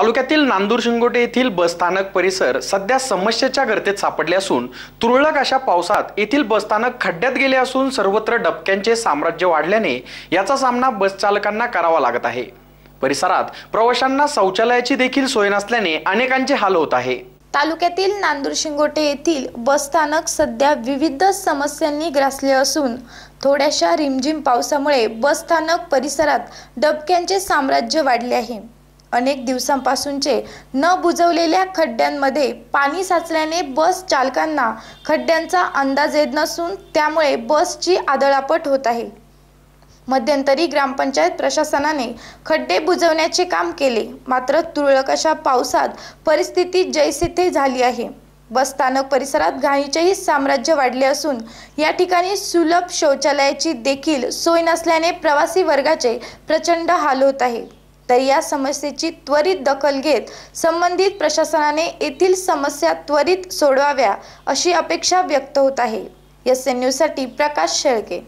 तालुक्यातील नांदूर शिंगोटे येथील बसस्थानक परिसर सध्या समस्येच्या गर्तेत सापडले असून तुरळक अशा पावसात येथील बसस्थानक खड्ड्यात गेले असून सर्वत्र डबक्यांचे साम्राज्य वाढल्याने याचा सामना बसचालकांना करावा लागत आहे. परिसरात प्रवाशांना शौचालयाची देखील सोय नसल्याने अनेकांचे हाल होत आहे. तालुक्यातील नांदूर शिंगोटे येथील बसस्थानक सध्या विविध समस्यांनी ग्रासले असून थोड्याशा रिमझिम पावसामुळे बसस्थानक परिसरात डबक्यांचे साम्राज्य वाढले आहे. अनेक दिवसांपासूनचे न बुजवलेल्या खड्ड्यांमध्ये पाणी साचल्याने बस चालकांना खड्ड्यांचा अंदाज येत नसून त्यामुळे बसची आदळापट होत आहे. मध्यंतरी ग्रामपंचायत प्रशासनाने खड्डे बुजवण्याचे काम केले. मात्र तुरळक अशा पावसात परिस्थिती जैसिथे झाली आहे. बसस्थानक परिसरात घाणीचेही साम्राज्य वाढले असून या ठिकाणी सुलभ शौचालयाची देखील सोय नसल्याने प्रवासी वर्गाचे प्रचंड हाल होत आहे. तर या समस्येची त्वरित दखल घेत संबंधित प्रशासनाने येथील समस्या त्वरित सोडवाव्या अशी अपेक्षा व्यक्त होत आहे. एस एन न्यूजसाठी प्रकाश शेळके.